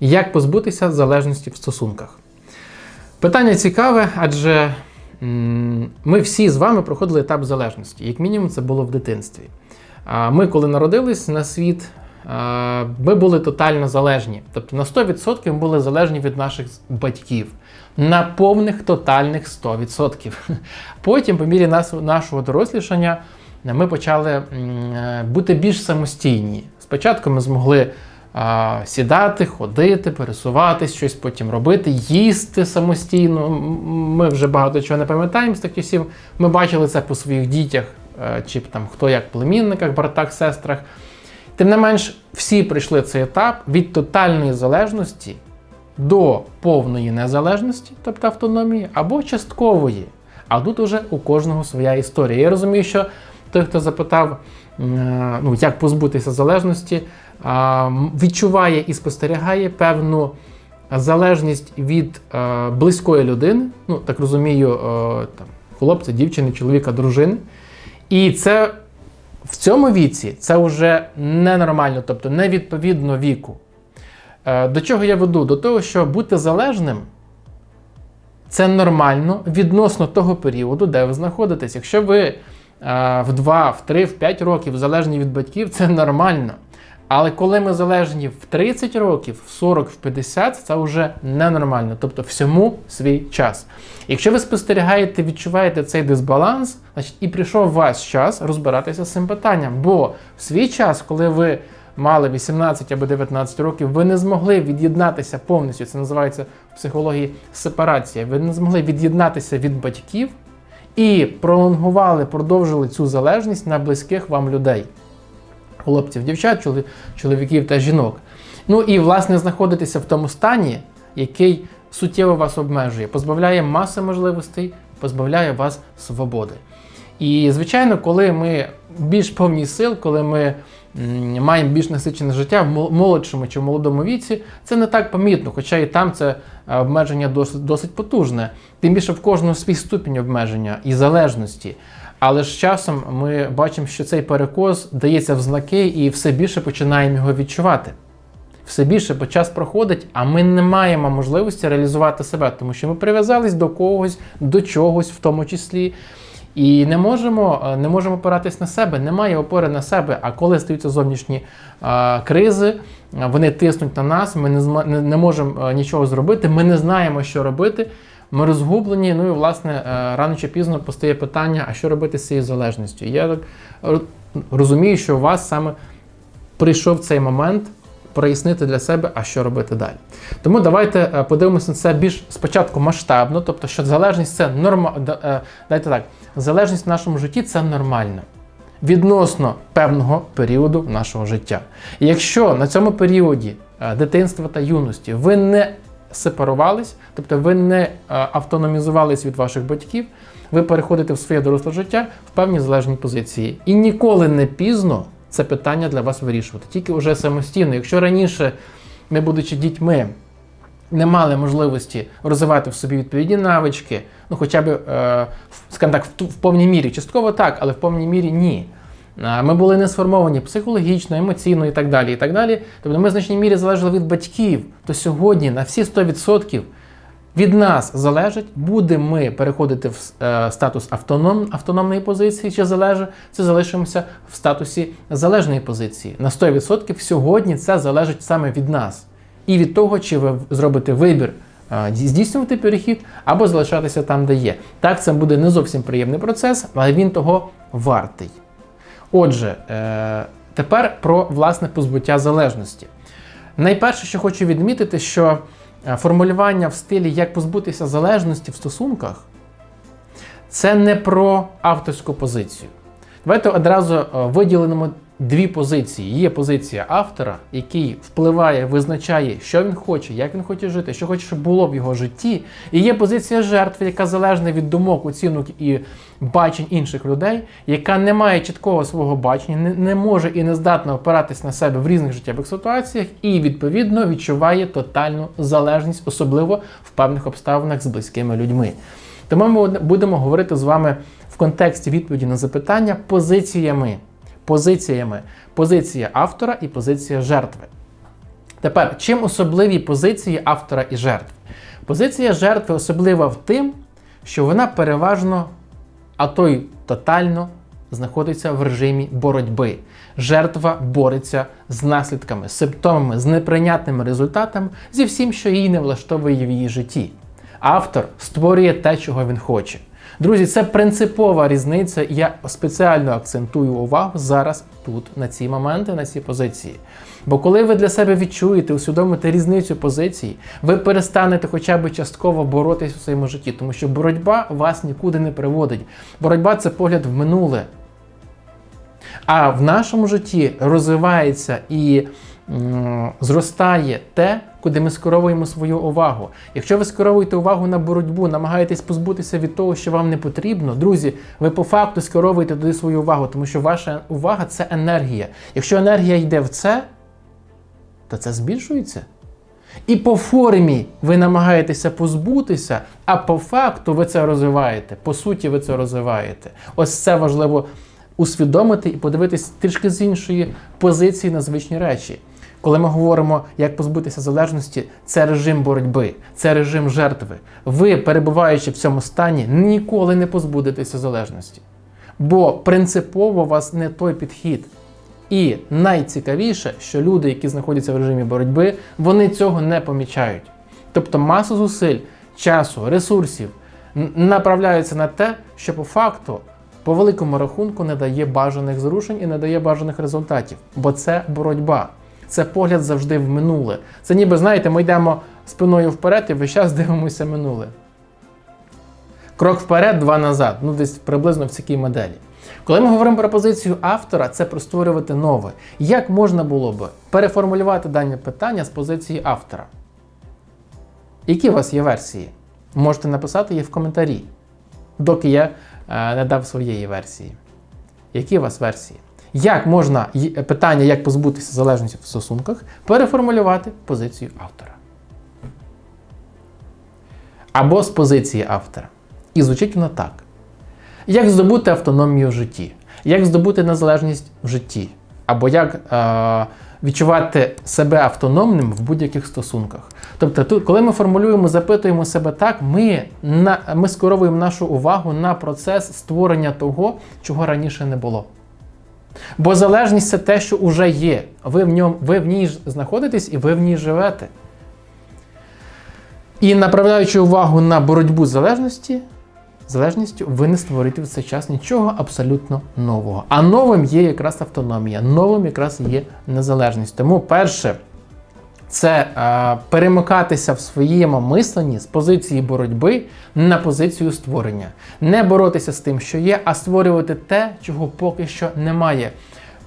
Як позбутися залежності в стосунках? Питання цікаве, адже ми всі з вами проходили етап залежності. Як мінімум, це було в дитинстві. Ми, коли народились на світ, ми були тотально залежні. Тобто на 100% ми були залежні від наших батьків. На повних тотальних 100%. Потім, по мірі нашого дорослішання, ми почали е, бути більш самостійні. Спочатку ми змогли а, сідати, ходити, пересуватись, щось потім робити, їсти самостійно. Ми вже багато чого не пам'ятаємо з тих часів. Ми бачили це по своїх дітях, е, чи там хто як племінниках, братах, сестрах. Тим не менш, всі пройшли цей етап від тотальної залежності до повної незалежності, тобто автономії, або часткової. А тут уже у кожного своя історія. Я розумію, що той, хто запитав, ну, як позбутися залежності, відчуває і спостерігає певну залежність від е, близької людини, ну так розумію, е, там, хлопця, дівчини, чоловіка, дружини. І це в цьому віці це вже ненормально, тобто невідповідно віку. Е, До чого я веду? До того, що бути залежним це нормально відносно того періоду, де ви знаходитесь. Якщо ви е, в 2, в 3, в 5 років залежні від батьків, це нормально. Але коли ми залежні в 30 років, в 40, в 50, це вже ненормально. Тобто всьому свій час. Якщо ви спостерігаєте, відчуваєте цей дисбаланс, значить і прийшов ваш час розбиратися з цим питанням. Бо в свій час, коли ви мали 18 або 19 років, ви не змогли від'єднатися повністю. Це називається в психології сепарація. Ви не змогли від'єднатися від батьків і пролонгували, продовжили цю залежність на близьких вам людей хлопців, дівчат, чоловіків та жінок. Ну і власне знаходитися в тому стані, який суттєво вас обмежує, позбавляє маси можливостей, позбавляє вас свободи. І звичайно, коли ми більш повні сил, коли ми м, маємо більш насичене життя в молодшому чи в молодому віці, це не так помітно, хоча і там це е, обмеження досить, досить потужне. Тим більше в кожного свій ступінь обмеження і залежності. Але з часом ми бачимо, що цей перекос дається в знаки і все більше починаємо його відчувати. Все більше, бо час проходить, а ми не маємо можливості реалізувати себе, тому що ми прив'язались до когось, до чогось в тому числі. І не можемо, е, не можемо опиратись на себе, немає опори на себе. А коли стаються зовнішні е, кризи, е, вони тиснуть на нас, ми не, не, не можемо нічого зробити, ми не знаємо, що робити. Ми розгублені, ну і власне рано чи пізно постає питання, а що робити з цією залежністю? Я так розумію, що у вас саме прийшов цей момент прояснити для себе, а що робити далі. Тому давайте е, подивимося на це більш спочатку масштабно, тобто, що залежність це норма... е, Дайте так, залежність в нашому житті це нормально. Відносно певного періоду нашого життя. І якщо на цьому періоді е, дитинства та юності ви не сепарувались, тобто ви не е, автономізувались від ваших батьків, ви переходите в своє доросле життя в певні залежні позиції. І ніколи не пізно це питання для вас вирішувати, тільки вже самостійно. Якщо раніше, ми, будучи дітьми, не мали можливості розвивати в собі відповідні навички, ну хоча б, е, скажімо так, в, повній мірі, частково так, але в повній мірі ні. Е, Ми були не сформовані психологічно, емоційно і так далі. і так далі. Тобто ми в значній мірі залежали від батьків. То сьогодні на всі 100% від нас залежить, будемо ми переходити в е, статус автоном, автономної позиції, чи залежить, чи залишимося в статусі залежної позиції. На 100% сьогодні це залежить саме від нас. І від того, чи ви зробите вибір е, здійснювати перехід або залишатися там, де є. Так, це буде не зовсім приємний процес, але він того вартий. Отже, е, тепер про власне позбуття залежності. Найперше, що хочу відмітити, що формулювання в стилі як позбутися залежності в стосунках це не про авторську позицію. Давайте одразу е, виділимо дві позиції. Є позиція автора, який впливає, визначає, що він хоче, як він хоче жити, що хоче, щоб було в його житті. І є позиція жертви, яка залежна від думок, оцінок і бачень інших людей, яка не має чіткого свого бачення, не, не може і не здатна опиратись на себе в різних життєвих ситуаціях, і відповідно відчуває тотальну залежність, особливо в певних обставинах з близькими людьми. Тому ми будемо говорити з вами в контексті відповіді на запитання позиціями. Позиціями. Позиція автора і позиція жертви. Тепер, чим особливі позиції автора і жертви? Позиція жертви особлива в тим, що вона переважно, а то й тотально знаходиться в режимі боротьби. Жертва бореться з наслідками, симптомами, з неприйнятними результатами зі всім, що її не влаштовує в її житті. Автор створює те, чого він хоче. Друзі, це принципова різниця. Я спеціально акцентую увагу зараз тут, на ці моменти, на ці позиції. Бо коли ви для себе відчуєте, усвідомите різницю позицій, ви перестанете хоча б частково боротись у своєму житті, тому що боротьба вас нікуди не приводить. Боротьба це погляд в минуле. А в нашому житті розвивається і зростає те, куди ми скеровуємо свою увагу. Якщо ви скеровуєте увагу на боротьбу, намагаєтесь позбутися від того, що вам не потрібно, друзі, ви по факту скеровуєте туди свою увагу, тому що ваша увага це енергія. Якщо енергія йде в це, то це збільшується. І по формі ви намагаєтеся позбутися, а по факту ви це розвиваєте. По суті, ви це розвиваєте. Ось це важливо усвідомити і подивитись трішки з іншої позиції на звичні речі. Коли ми говоримо, як позбутися залежності, це режим боротьби, це режим жертви. Ви, перебуваючи в цьому стані, ніколи не позбудетеся залежності. Бо принципово у вас не той підхід. І найцікавіше, що люди, які знаходяться в режимі боротьби, вони цього не помічають. Тобто маса зусиль, часу, ресурсів направляються на те, що по факту, по великому рахунку, не дає бажаних зрушень і не дає бажаних результатів. Бо це боротьба, це погляд завжди в минуле. Це ніби, знаєте, ми йдемо спиною вперед і весь час дивимося минуле. Крок вперед, два назад. Ну, десь приблизно в цій моделі. Коли ми говоримо про позицію автора, це про створювати нове. Як можна було би переформулювати дані питання з позиції автора? Які у вас є версії? Можете написати їх в коментарі, доки я е, не дав своєї версії. Які у вас версії? Як можна й- питання, як позбутися залежності в стосунках, переформулювати позицію автора? Або з позиції автора. І звучить воно так. Як здобути автономію в житті? Як здобути незалежність в житті? Або як е, відчувати себе автономним в будь-яких стосунках? Тобто, тут, коли ми формулюємо, запитуємо себе так, ми, на, ми скеровуємо нашу увагу на процес створення того, чого раніше не було. Бо залежність це те, що вже є. Ви в, ньому, ви в ній знаходитесь і ви в ній живете. І направляючи увагу на боротьбу з залежності, залежністю, ви не створите в цей час нічого абсолютно нового. А новим є якраз автономія, новим якраз є незалежність. Тому перше, це е, перемикатися в своєму мисленні з позиції боротьби на позицію створення. Не боротися з тим, що є, а створювати те, чого поки що немає.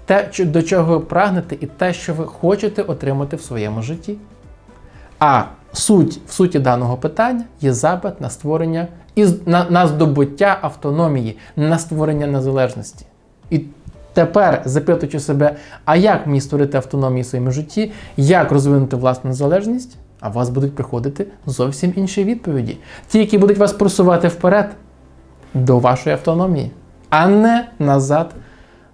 Те, до чого ви прагнете, і те, що ви хочете отримати в своєму житті. А суть в суті даного питання є запит на створення і на, на здобуття автономії, на створення незалежності. І тепер запитуючи себе, а як мені створити автономію в своєму житті, як розвинути власну незалежність, а вас будуть приходити зовсім інші відповіді. Ті, які будуть вас просувати вперед до вашої автономії, а не назад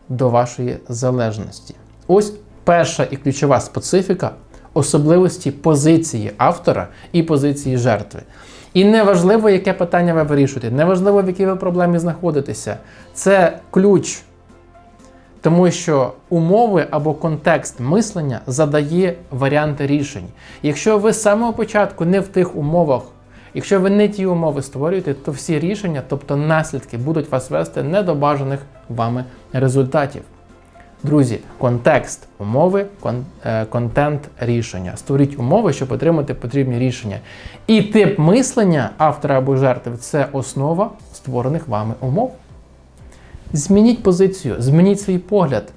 до вашої залежності. Ось перша і ключова специфіка особливості позиції автора і позиції жертви. І неважливо, яке питання ви вирішуєте, неважливо, в якій ви проблемі знаходитеся. Це ключ, тому що умови або контекст мислення задає варіанти рішень. Якщо ви з самого початку не в тих умовах, якщо ви не ті умови створюєте, то всі рішення, тобто наслідки, будуть вас вести не до бажаних вами результатів. Друзі, контекст умови, кон, е, контент рішення. Створіть умови, щоб отримати потрібні рішення. І тип мислення автора або жертви це основа створених вами умов. Змініть позицію, змініть свій погляд,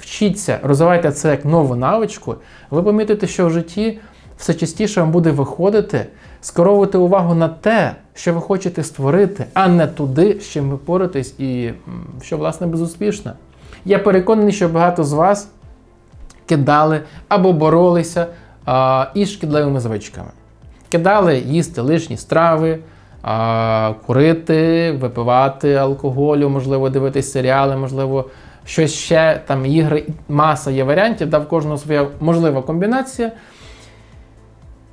вчіться, розвивайте це як нову навичку. Ви помітите, що в житті все частіше вам буде виходити, скеровувати увагу на те, що ви хочете створити, а не туди, з чим ви поратесь і що, власне, безуспішно. Я переконаний, що багато з вас кидали або боролися а, із шкідливими звичками. Кидали їсти лишні страви, курити, випивати алкоголю, можливо, дивитись серіали, можливо, щось ще там ігри. Маса є варіантів, да, в кожного своя можлива комбінація.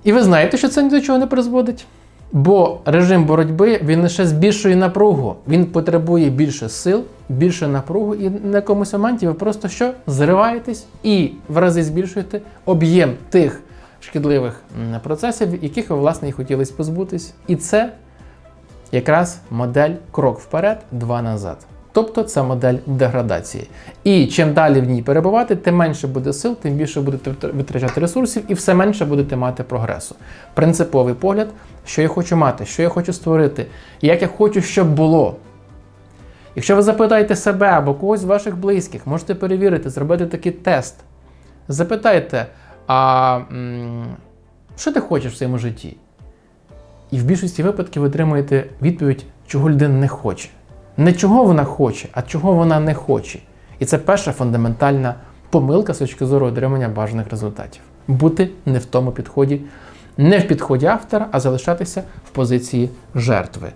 І ви знаєте, що це ні до чого не призводить. Бо режим боротьби він лише збільшує напругу. Він потребує більше сил, більше напругу, і на якомусь моменті ви просто що зриваєтесь і в рази збільшуєте об'єм тих шкідливих процесів, яких ви власне і хотілося позбутись. І це якраз модель крок вперед, два назад. Тобто це модель деградації. І чим далі в ній перебувати, тим менше буде сил, тим більше будете витрачати ресурсів і все менше будете мати прогресу. Принциповий погляд, що я хочу мати, що я хочу створити, як я хочу, щоб було. Якщо ви запитаєте себе або когось з ваших близьких, можете перевірити, зробити такий тест. Запитайте, а що ти хочеш в своєму житті? І в більшості випадків ви отримуєте відповідь, чого людина не хоче. Не чого вона хоче, а чого вона не хоче. І це перша фундаментальна помилка з точки зору отримання бажаних результатів. Бути не в тому підході, не в підході автора, а залишатися в позиції жертви.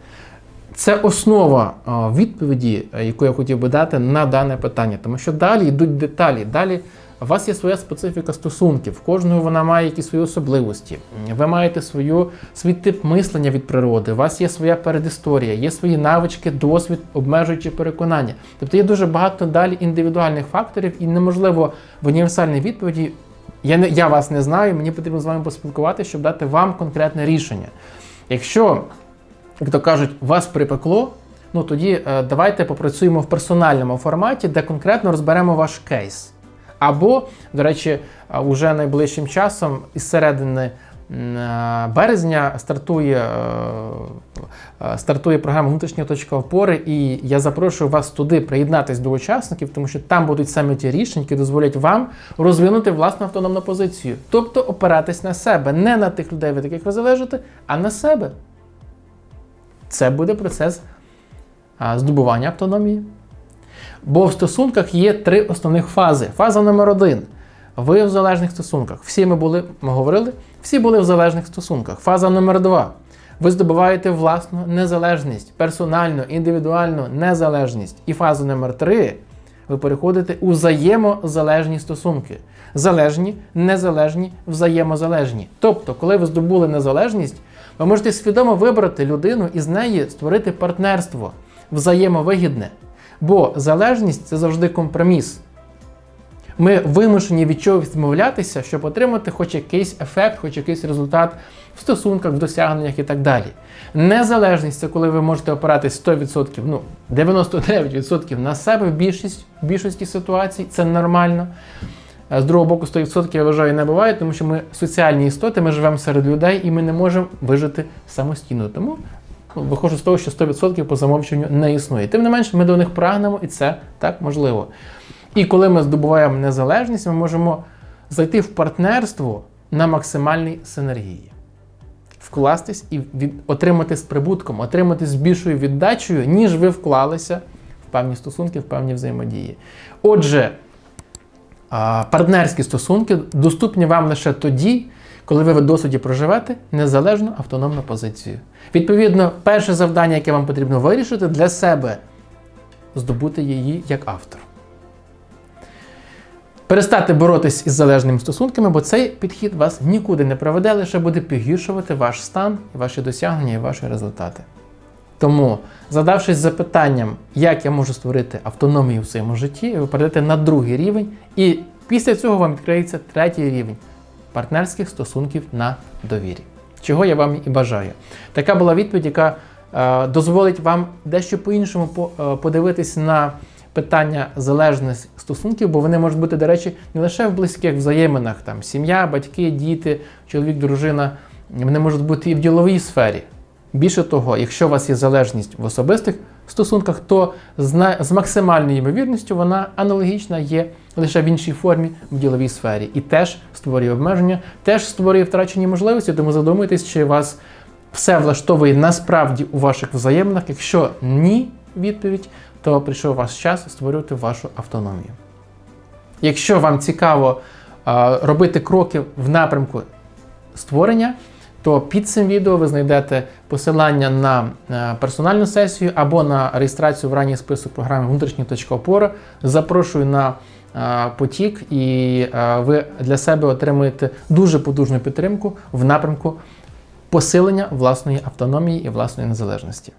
Це основа відповіді, е, яку я хотів би дати на дане питання, тому що далі йдуть деталі. Далі у вас є своя специфіка стосунків, кожного вона має якісь свої особливості. Ви маєте свою, свій тип мислення від природи, у вас є своя передісторія, є свої навички, досвід, обмежуючі переконання. Тобто є дуже багато далі індивідуальних факторів, і неможливо в універсальній відповіді. Я, не, я вас не знаю, мені потрібно з вами поспілкуватися, щоб дати вам конкретне рішення. Якщо як то кажуть, вас припекло, ну тоді е, давайте попрацюємо в персональному форматі, де конкретно розберемо ваш кейс. Або, до речі, уже найближчим часом, із середини березня, стартує, е, е, стартує програма Внутрішня точка опори, і я запрошую вас туди приєднатись до учасників, тому що там будуть саме ті рішення, які дозволять вам розвинути власну автономну позицію. Тобто опиратись на себе, не на тих людей, від яких ви залежите, а на себе. Це буде процес здобування автономії. Бо в стосунках є три основних фази. Фаза номер один. Ви в залежних стосунках. Всі ми були, ми говорили, всі були в залежних стосунках. Фаза номер два. Ви здобуваєте власну незалежність, персональну, індивідуальну незалежність. І фаза номер три. Ви переходите у взаємозалежні стосунки. Залежні, незалежні, взаємозалежні. Тобто, коли ви здобули незалежність, ви можете свідомо вибрати людину і з неї створити партнерство взаємовигідне. Бо залежність це завжди компроміс. Ми вимушені від чогось відмовлятися, щоб отримати хоч якийсь ефект, хоч якийсь результат в стосунках, в досягненнях і так далі. Незалежність це коли ви можете опиратись 100%, ну 99% на себе в більшість, в більшості ситуацій, це нормально. З другого боку, 100% я вважаю, не буває, тому що ми соціальні істоти, ми живемо серед людей і ми не можемо вижити самостійно. Тому виходжу з того, що 100% по замовченню не існує. Тим не менше, ми до них прагнемо, і це так можливо. І коли ми здобуваємо незалежність, ми можемо зайти в партнерство на максимальній синергії, вкластись і від... отримати з прибутком, отримати з більшою віддачею, ніж ви вклалися в певні стосунки, в певні взаємодії. Отже, партнерські стосунки доступні вам лише тоді, коли ви в досвіді проживете незалежну автономну позицію. Відповідно, перше завдання, яке вам потрібно вирішити для себе, здобути її як автор. Перестати боротись із залежними стосунками, бо цей підхід вас нікуди не приведе, лише буде погіршувати ваш стан, ваші досягнення і ваші результати. Тому, задавшись запитанням, як я можу створити автономію в своєму житті, ви перейдете на другий рівень, і після цього вам відкриється третій рівень партнерських стосунків на довірі. Чого я вам і бажаю. Така була відповідь, яка е, дозволить вам дещо по-іншому по, е, подивитись на питання залежних стосунків, бо вони можуть бути, до речі, не лише в близьких взаєминах, там сім'я, батьки, діти, чоловік, дружина, вони можуть бути і в діловій сфері. Більше того, якщо у вас є залежність в особистих стосунках, то з, максимальною ймовірністю вона аналогічна є лише в іншій формі в діловій сфері. І теж створює обмеження, теж створює втрачені можливості, тому задумайтесь, чи вас все влаштовує насправді у ваших взаєминах. Якщо ні, відповідь, то прийшов ваш час створювати вашу автономію. Якщо вам цікаво робити кроки в напрямку створення, то під цим відео ви знайдете посилання на е, персональну сесію або на реєстрацію в ранній список програми внутрішні точка опори. Запрошую на е, потік, і е, ви для себе отримаєте дуже потужну підтримку в напрямку посилення власної автономії і власної незалежності.